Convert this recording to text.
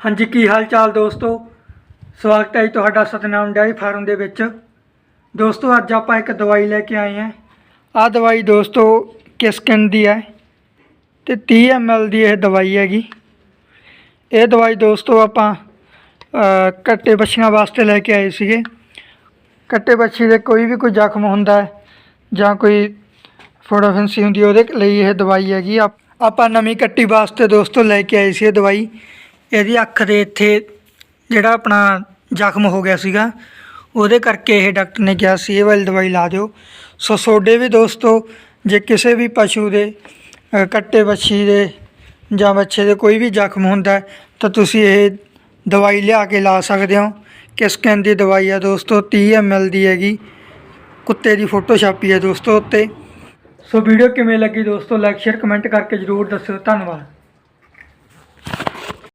ਹਾਂਜੀ, ਕੀ ਹਾਲ ਚਾਲ ਦੋਸਤੋ? ਸਵਾਗਤ ਹੈ ਜੀ ਤੁਹਾਡਾ ਸਤਨਾਮ ਡਾਇਰੀ ਫਾਰਮ ਦੇ ਵਿੱਚ। ਦੋਸਤੋ, ਅੱਜ ਆਪਾਂ ਇੱਕ ਦਵਾਈ ਲੈ ਕੇ ਆਏ ਹਾਂ। ਆਹ ਦਵਾਈ ਦੋਸਤੋ ਕਿਸਕਨ ਦੀ ਹੈ ਤੇ 30 ml ਦੀ ਇਹ ਦਵਾਈ ਹੈਗੀ। ਇਹ ਦਵਾਈ ਦੋਸਤੋ ਆਪਾਂ ਕੱਟੇ ਬੱਛੀਆਂ ਵਾਸਤੇ ਲੈ ਕੇ ਆਏ ਸੀਗੇ। ਕੱਟੇ ਬੱਛੀ ਦੇ ਕੋਈ ਵੀ ਕੋਈ ਜ਼ਖਮ ਹੁੰਦਾ ਹੈ ਜਾਂ ਕੋਈ ਫੋੜਾ ਹੁੰਦੀ ਉਹਦੇ ਲਈ ਇਹ ਦਵਾਈ ਹੈਗੀ। ਆਪਾਂ ਨਵੀਂ ਕੱਟੀ ਵਾਸਤੇ ਦੋਸਤੋ ਲੈ ਕੇ ਆਏ ਸੀ ਇਹ ਦਵਾਈ। ਇਹਦੀ ਅੱਖ ਦੇ ਇੱਥੇ ਜਿਹੜਾ ਆਪਣਾ ਜ਼ਖਮ ਹੋ ਗਿਆ ਸੀਗਾ, ਉਹਦੇ ਕਰਕੇ ਇਹ ਡਾਕਟਰ ਨੇ ਕਿਹਾ ਸੀ, ਇਹ ਵਾਲੀ ਦਵਾਈ ਲਾ ਦਿਓ। ਸੋ ਸੋਡੇ ਵੀ ਦੋਸਤੋ, ਜੇ ਕਿਸੇ ਵੀ ਪਸ਼ੂ ਦੇ ਕੱਟੇ ਬੱਛੀ ਦੇ ਜਾਂ ਬੱਚੇ ਦੇ ਕੋਈ ਵੀ ਜ਼ਖਮ ਹੁੰਦਾ ਤਾਂ ਤੁਸੀਂ ਇਹ ਦਵਾਈ ਲਿਆ ਕੇ ਲਾ ਸਕਦੇ ਹੋ। ਕਿਸ ਕਿਸਕਨ ਦੀ ਦਵਾਈ ਆ ਦੋਸਤੋ 30 ml ਦੀ ਹੈਗੀ। ਕੁੱਤੇ ਦੀ ਫੋਟੋ ਛਾਪੀ ਹੈ ਦੋਸਤੋ ਉੱਤੇ। ਸੋ ਵੀਡੀਓ ਕਿਵੇਂ ਲੱਗੀ ਦੋਸਤੋ, ਲਾਈਕ, ਸ਼ੇਅਰ, ਕਮੈਂਟ ਕਰਕੇ ਜਰੂਰ ਦੱਸਿਓ। ਧੰਨਵਾਦ।